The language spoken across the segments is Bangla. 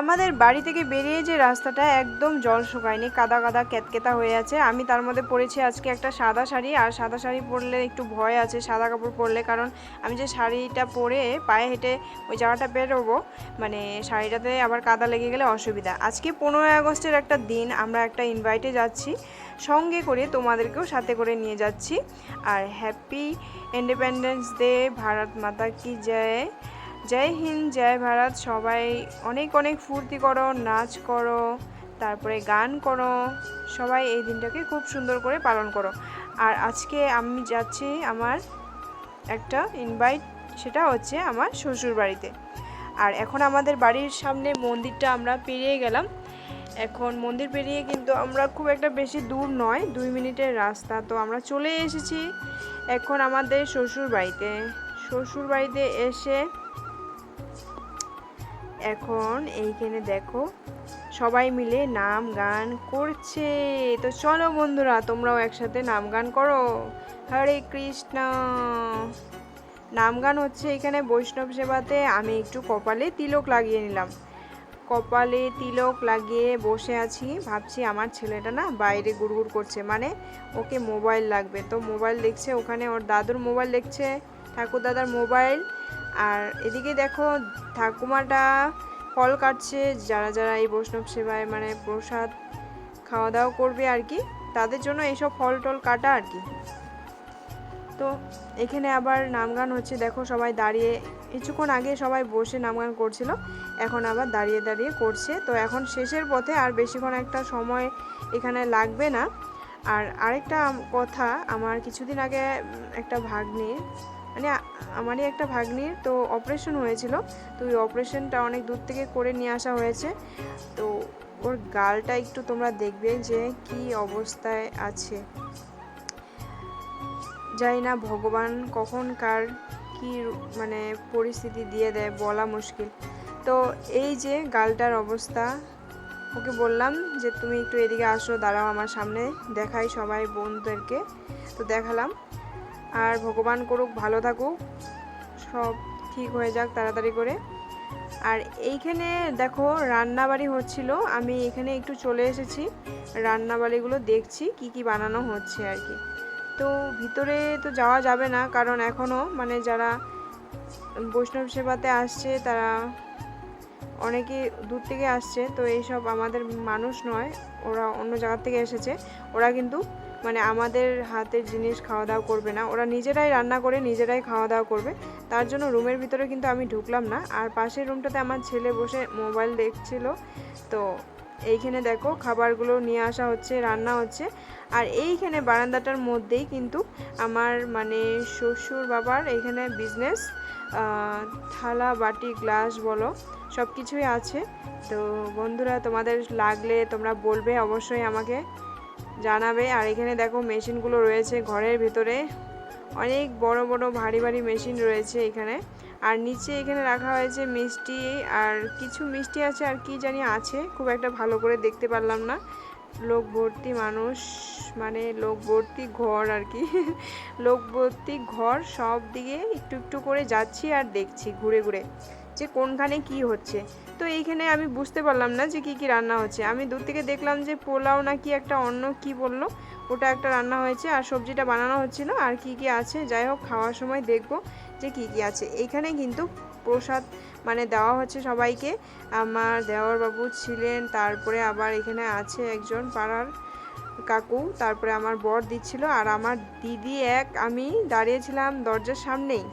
আমাদের বাড়ি থেকে বেরিয়ে যে রাস্তাটা একদম জল শুকায়নি, কাদা কাদা কেতকেতা হয়ে আছে। আমি তার মধ্যে পরেছি আজকে একটা সাদা শাড়ি, আর সাদা শাড়ি পরলে একটু ভয় আছে, সাদা কাপড় পরলে। কারণ আমি যে শাড়িটা পরে পায়ে হেঁটে ওই জায়গাটা বেরোবো মানে শাড়িটাতে আবার কাদা লেগে গেলে অসুবিধা। আজকে পনেরোই আগস্টের একটা দিন, আমরা একটা ইনভাইটে যাচ্ছি। সঙ্গে করে তোমাদেরকেও সাথে করে নিয়ে যাচ্ছি। আর happy independence day Bharat Mata কি জয়। জয় হিন্দ, জয় ভারত, সবাই অনেক অনেক ফুর্তি করো, নাচ করো, তারপরে গান করো, সবাই এই দিনটাকে খুব সুন্দর করে পালন করো। আর আজকে আমি যাচ্ছি আমার একটা ইনভাইট সেটা হচ্ছে আমার শ্বশুর বাড়িতে। আর এখন আমাদের বাড়ির সামনে মন্দিরটা আমরা পেরিয়ে গেলাম। এখন মন্দির পেরিয়ে কিন্তু আমরা খুব একটা বেশি দূর নয়, দুই মিনিটের রাস্তা। তো আমরা চলে এসেছি এখন আমাদের শ্বশুর বাড়িতে। শ্বশুর বাড়িতে এসে এখন এইখানে দেখো, সবাই মিলে নাম গান করছে। তো চলো বন্ধুরা, তোমরাও একসাথে নাম গান করো। হরে কৃষ্ণ। নাম গান হচ্ছে এখানে বৈষ্ণব সেবাতে। আমি একটু কপালে তিলক লাগিয়ে নিলাম। কপালে তিলক লাগিয়ে বসে আছি। ভাবছি আমার ছেলেটা না বাইরে গুড়গুড় করছে। মানে ওকে মোবাইল লাগবে। তো মোবাইল দেখছে, ওখানে ওর দাদুর মোবাইল দেখছে ঠাকুর দাদার মোবাইল। আর এদিকে দেখো ঠাকুমাটা ফল কাটছে, যারা যারা এই বৈষ্ণব সেবায় মানে প্রসাদ খাওয়া দাওয়া করবে আর কি, তাদের জন্য এইসব ফল টল কাটা আর কি। তো এখানে আবার নাম গান হচ্ছে, দেখো সবাই দাঁড়িয়ে, কিছুক্ষণ আগে সবাই বসে নাম গান করছিল, এখন আবার দাঁড়িয়ে দাঁড়িয়ে করছে। তো এখন শেষের পথে আর বেশিক্ষণ একটা সময় এখানে লাগবে না। আর আরেকটা কথা, আমার কিছুদিন আগে একটা ভাগ্নির মানে আমারই একটা ভাগ্নির তো অপারেশন হয়েছিল। তো ওই অপারেশনটা অনেক দূর থেকে করে নিয়ে আসা হয়েছে। তো ওর গালটা একটু তোমরা দেখবে যে কি অবস্থায় আছে। জানি না ভগবান কখন কার কি মানে পরিস্থিতি দিয়ে দেয়, বলা মুশকিল। তো এই যে গালটার অবস্থা, ওকে বললাম যে তুমি একটু এদিকে আসো, দাঁড়াও আমার সামনে, দেখাই সবাই বোনদেরকে তো দেখালাম। আর ভগবান করুক, ভালো থাকুক, সব ঠিক হয়ে যাক তাড়াতাড়ি করে। আর এইখানে দেখো রান্নাবাড়ি হচ্ছিল, আমি এখানে একটু চলে এসেছি, রান্নাবাড়িগুলো দেখছি, কি কি বানানো হচ্ছে আর কি। তো ভিতরে তো যাওয়া যাবে না, কারণ এখনও মানে যারা বৈষ্ণব সেবাতে আসছে, তারা অনেকে দূর থেকে আসছে, তো এইসব আমাদের মানুষ নয়, ওরা অন্য জায়গা থেকে এসেছে, ওরা কিন্তু মানে আমাদের হাতের জিনিস খাওয়া দাওয়া করবে না। ওরা নিজেরাই রান্না করে, নিজেরাই খাওয়া দাওয়া করবে। তার জন্য রুমের ভিতরে কিন্তু আমি ঢুকলাম না। আর পাশের রুমটাতে আমার ছেলে বসে মোবাইল দেখছিল। তো এইখানে দেখো, খাবারগুলো নিয়ে আসা হচ্ছে, রান্না হচ্ছে। আর এইখানে বারান্দাটার মধ্যেই কিন্তু আমার মানে শ্বশুর বাবার এইখানে বিজনেস থালা, বাটি গ্লাস বলো সব কিছুই আছে। তো বন্ধুরা, তোমাদের লাগলে তোমরা বলবে অবশ্যই আমাকে। জানাবে। আর এখানে দেখো মেশিনগুলো রয়েছে ঘরের ভেতরে। অনেক বড় বড়, ভারী ভারী মেশিন রয়েছে এখানে। আর নিচে এখানে রাখা হয়েছে মিষ্টি। আর কিছু মিষ্টি আছে আর কি জানি আছে। খুব একটা ভালো করে দেখতে পারলাম না। লোক ভর্তি মানুষ মানে লোক ভর্তি ঘর আর কি। লোক ভর্তি ঘর সব দিকে একটু একটু করে যাচ্ছি আর দেখছি ঘুরে ঘুরে যে কোনখানে কি হচ্ছে। তো এইখানে আমি বুঝতে পারলাম না যে কি কি রান্না হচ্ছে। আমি দূর থেকে দেখলাম যে পোলাও না কি একটা অন্য কি বলল, ওটা একটা রান্না হয়েছে আর সবজিটা বানানো হচ্ছিল আর কি কি আছে। যাই হোক, খাওয়ার সময় দেখব যে কি কি আছে। এইখানে কিন্তু প্রসাদ মানে দেওয়া হচ্ছে সবাইকে। আমার দেওয়ার বাবু ছিলেন, তারপরে আবার এখানে আছে একজন পাড়ার কাকু, তারপরে আমার বর দিচ্ছিল, আর আমার দিদি এক, আমি দাঁড়িয়েছিলাম দরজার সামনেই।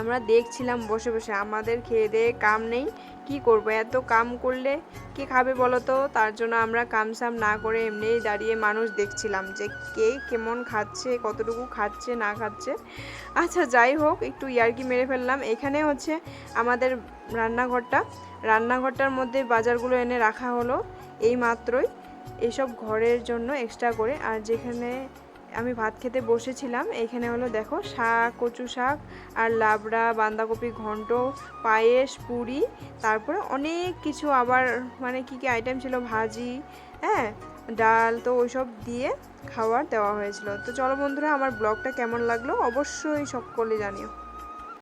আমরা দেখছিলাম বসে বসে, আমাদের খেয়ে দিয়ে কাম নেই, কি করব? এত কাম করলে কে খাবে বলো তো তার জন্য আমরা কামসাম না করে এমনিই দাঁড়িয়ে মানুষ দেখছিলাম যে কে কেমন খাচ্ছে, কতটুকু খাচ্ছে, না খাচ্ছে। আচ্ছা যাই হোক, একটু ইয়ার্কি মেরে ফেললাম। এখানে হচ্ছে আমাদের রান্নাঘরটা। রান্নাঘরটার মধ্যে বাজারগুলো এনে রাখা হলো। এই মাত্রই এইসব ঘরের জন্য এক্সট্রা করে। আর যেখানে আমি ভাত খেতে বসেছিলাম। এখানে হলো দেখো শাক, কচু শাক আর লাবড়া, বাঁধাকপি ঘন্ট, পায়েস, পুরি, তারপরে অনেক কিছু আবার মানে কি কি আইটেম ছিল? ভাজি হ্যাঁ ডাল তো ওইসব দিয়ে খাবার দেওয়া হয়েছিল। তো চলো বন্ধুরা, আমার ব্লগটা কেমন লাগল অবশ্যই সকলে জানিও।